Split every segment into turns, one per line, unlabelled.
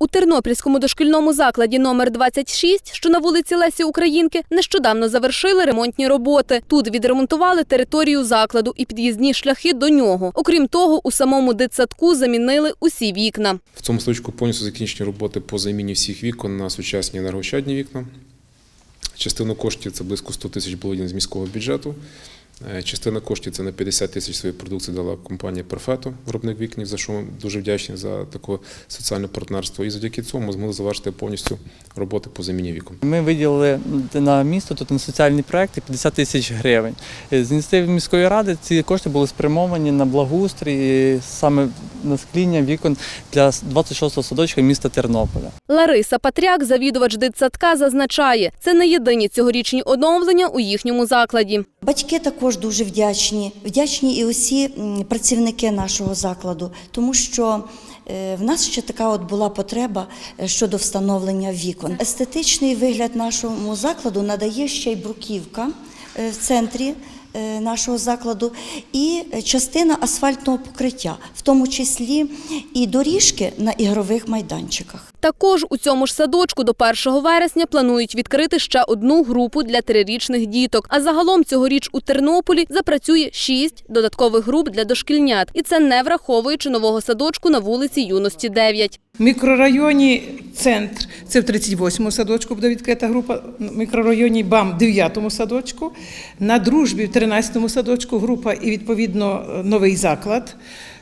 У Тернопільському дошкільному закладі номер 26, що на вулиці Лесі Українки, нещодавно завершили ремонтні роботи. Тут відремонтували територію закладу і під'їзні шляхи до нього. Окрім того, у самому дитсадку замінили усі вікна.
В цьому садочку повністю закінчені роботи по заміні всіх вікон на сучасні енергоощадні вікна. Частину коштів це близько 100 тисяч було з міського бюджету. Е, Частина коштів це на 50 тисяч своєї продукції дала компанія Перфето, виробник вікнів, за що ми дуже вдячні за таке соціальне партнерство. І завдяки цьому змогли завершити повністю роботи по заміні вікон.
Ми виділили на місто тут на соціальні проекти 50 тисяч гривень. З ініціативи міської ради ці кошти були спрямовані на благоустрій, саме на скління вікон для 26-го садочка міста Тернополя.
Лариса Патряк, завідувач дитсадка, зазначає, це не єдині цьогорічні оновлення у їхньому закладі.
Батьки також дуже вдячні. Вдячні і усі працівники нашого закладу, тому що е, в нас ще така от була потреба е, щодо встановлення вікон. Естетичний вигляд нашому закладу надає ще й бруківка е, в центрі. Е, Нашого закладу і частина асфальтного покриття, в тому числі і доріжки на ігрових майданчиках.
Також у цьому ж садочку до 1 вересня планують відкрити ще одну групу для трирічних діток. А загалом цьогоріч у Тернополі запрацює шість додаткових груп для дошкільнят. І це не враховуючи нового садочку на вулиці Юності 9.
В мікрорайоні Центр, це в 38-му садочку буде відкрита група, в мікрорайоні БАМ в 9-му садочку, на дружбі в 13-му садочку група і відповідно новий заклад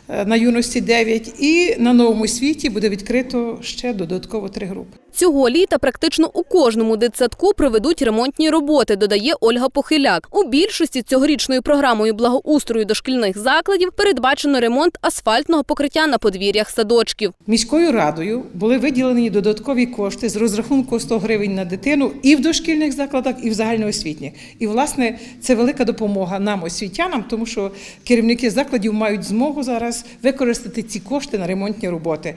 на юності 9. І на новому світі буде відкрито ще додатково три групи.
Цього літа практично у кожному дитсадку проведуть ремонтні роботи, додає Ольга Похиляк. У більшості цьогорічною програмою благоустрою дошкільних закладів передбачено ремонт асфальтного покриття на подвір'ях садочків.
Міською радою були виділені додаткові кошти з розрахунку 100 гривень на дитину і в дошкільних закладах, і в загальноосвітніх. І, власне, це велика допомога нам, освітянам, тому що керівники закладів мають змогу зараз використати ці кошти на ремонтні роботи.